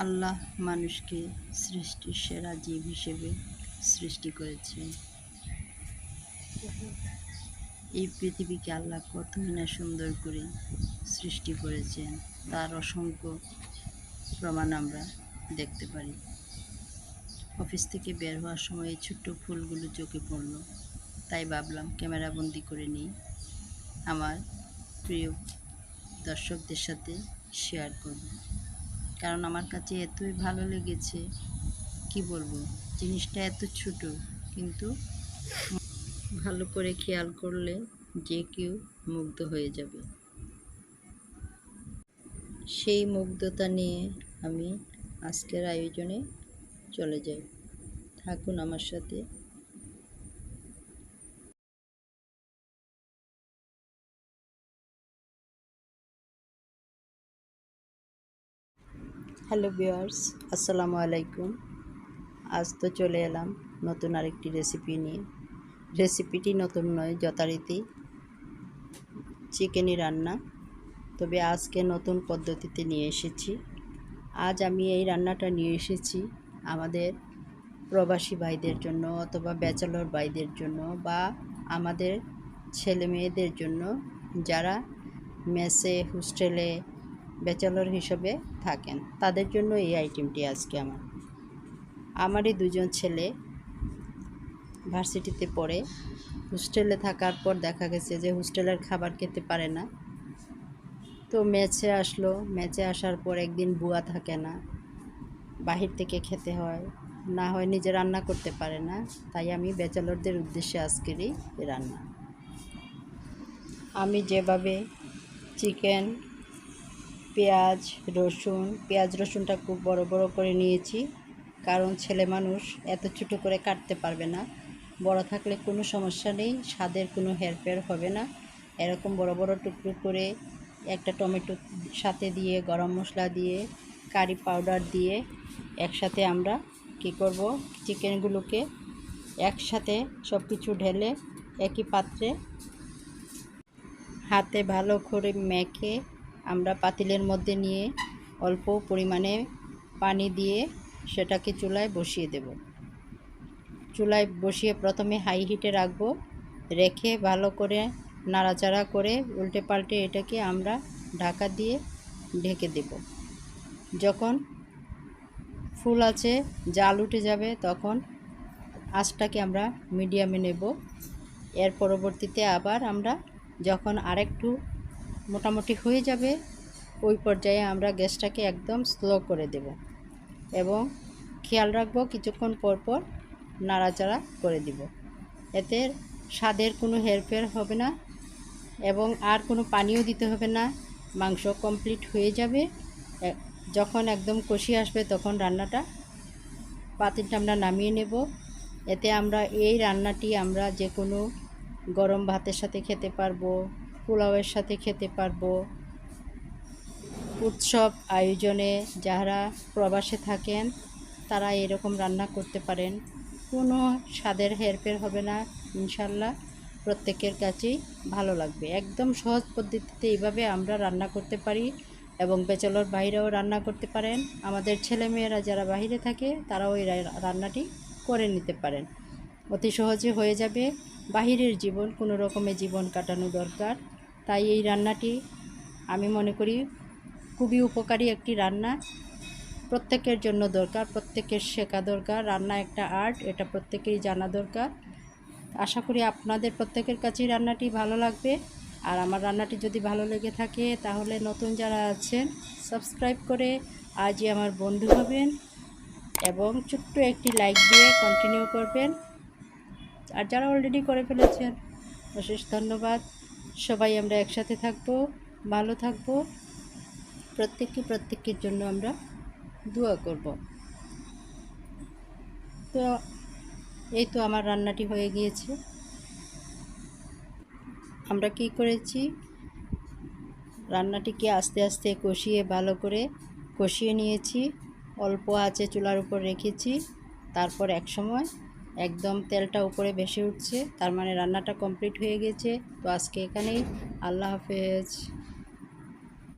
আল্লাহ মানুষকে সৃষ্টির সেরা জীব হিসেবে সৃষ্টি করেছেন এই পৃথিবীকে আল্লাহ কতই না সুন্দর করে সৃষ্টি করেছেন, তার অসংখ্য প্রমাণ আমরা দেখতে পারি। অফিস থেকে বের হওয়ার সময় এই ছোট্ট ফুলগুলো চোখে পড়ল। তাই ভাবলাম ক্যামেরা বন্দি করে নিই। আমার প্রিয় দর্শকদের সাথে শেয়ার করব। কারণ আমার কাছে এতই ভালো লেগেছে, কি বলব? জিনিসটা এত ছোট, কিন্তু ভালো করে খেয়াল করলে যে কেউ মুগ্ধ হয়ে যাবে। সেই মুগ্ধতা নিয়ে আমি আজকের আয়োজনে চলে যাই। থাকুন আমার সাথে। হ্যালো ভিউয়ার্স, আসসালামু আলাইকুম। আজ তো চলে এলাম নতুন আরেকটি রেসিপি নিয়ে। রেসিপিটি নতুন নয়, যথারীতি চিকেনই রান্না। তবে আজকে নতুন পদ্ধতিতে নিয়ে এসেছি। আজ আমি এই রান্নাটা নিয়ে এসেছি আমাদের প্রবাসী ভাইদের জন্য অথবা ব্যাচেলর ভাইদের জন্য বা আমাদের ছেলে মেয়েদের জন্য যারা মেসে, হোস্টেলে ব্যাচেলর হিসেবে থাকেন। তাদের জন্য এই আইটেমটি আজকে আমার। আমারই দুজন ছেলে ভার্সিটিতে পড়ে। হোস্টেলে থাকার পর দেখা গেছে যে হোস্টেলের খাবার খেতে পারে না। তো ম্যাচে আসলো। ম্যাচে আসার পর একদিন বুয়া থাকে না। বাহির থেকে খেতে হয়। না হয় নিজে রান্না করতে পারে না। তাই আমি ব্যাচেলরদের উদ্দেশ্যে আজকেরই রান্না। আমি যেভাবে চিকেন পেঁয়াজ, রসুন। পেঁয়াজ, রসুনটা খুব বড় বড় করে নিয়েছি। কারণ ছেলে মানুষ এত ছোটো করে কাটতে পারবে না। বড় থাকলে কোনো সমস্যা নেই, স্বাদের কোনো হেরফের হবে না। এরকম বড় বড় টুকরো করে একটা টমেটো সাথে দিয়ে, গরম মশলা দিয়ে, কারি পাউডার দিয়ে একসাথে আমরা কি করব? চিকেনগুলোকে একসাথে সব কিছু ঢেলে একই পাত্রে হাতে ভালো করে মেখে আমরা পাতিলের মধ্যে নিয়ে অল্প পরিমাণে পানি দিয়ে সেটাকে চুলায় বসিয়ে দেব। চুলায় বসিয়ে প্রথমে হাই হিটে রাখব, রেখে ভালো করে নাড়াচাড়া করে উল্টে পাল্টে এটাকে আমরা ঢাকা দিয়ে ঢেকে দেব। যখন ফুল আছে, জাল উঠে যাবে, তখন আঁচটাকে আমরা মিডিয়ামে নেব। এর পরবর্তীতে আবার আমরা যখন আরেকটু মোটামুটি হয়ে যাবে, ওই পর্যায়ে আমরা গ্যাসটাকে একদম স্লো করে দেব এবং খেয়াল রাখব কিছুক্ষণ পর পর নাড়াচাড়া করে দিব। এতে স্বাদের কোনো হেরফের হবে না এবং আর কোনো পানিও দিতে হবে না, মাংস কমপ্লিট হয়ে যাবে। যখন একদম কষি আসবে তখন রান্নাটা পাতিলটা আমরা নামিয়ে নেব। এতে আমরা এই রান্নাটি আমরা যে কোনো গরম ভাতের সাথে খেতে পারব পোলাওয়ের সাথে খেতে পারব। উৎসব আয়োজনে যারা প্রবাসে থাকেন, তারা এরকম রান্না করতে পারেন। কোনো স্বাদের হেরফের হবে না, ইনশাল্লাহ। প্রত্যেকের কাছেই ভালো লাগবে। একদম সহজ পদ্ধতিতে এইভাবে আমরা রান্না করতে পারি এবং বেচলর বাইরেও রান্না করতে পারেন। আমাদের ছেলেমেয়েরা যারা বাইরে থাকে, তারাও এই রান্নাটি করে নিতে পারেন। অতি সহজে হয়ে যাবে। বাহিরের জীবন, কোনো রকমের জীবন কাটানো দরকার। তাই এই রান্নাটি আমি মনে করি খুবই উপকারী একটি রান্না। প্রত্যেকের জন্য দরকার, প্রত্যেকের শেখা দরকার। রান্না একটা আর্ট, এটা প্রত্যেকেরই জানা দরকার। আশা করি আপনাদের প্রত্যেকের কাছেই রান্নাটি ভালো লাগবে। আর আমার রান্নাটি যদি ভালো লেগে থাকে, তাহলে নতুন যারা আছেন, সাবস্ক্রাইব করে আজই আমার বন্ধু হবেন এবং ছোট্ট একটি লাইক দিয়ে কন্টিনিউ করবেন। আর যারা অলরেডি করে ফেলেছেন, অশেষ ধন্যবাদ। সবাই আমরা একসাথে থাকব, ভালো থাকব। প্রত্যেককে প্রত্যেকের জন্য আমরা দোয়া করব। তো এই তো আমার রান্নাটি হয়ে গিয়েছে। আমরা কি করেছি? রান্নাটিকে আস্তে আস্তে কষিয়ে, ভালো করে কষিয়ে নিয়েছি। অল্প আছে চুলার উপর রেখেছি। তারপর এক সময় একদম তেলটা উপরে ভেসে উঠছে, তার মানে রান্নাটা কমপ্লিট হয়ে গেছে। তো আজকে এখানেই, আল্লাহ হাফেজ।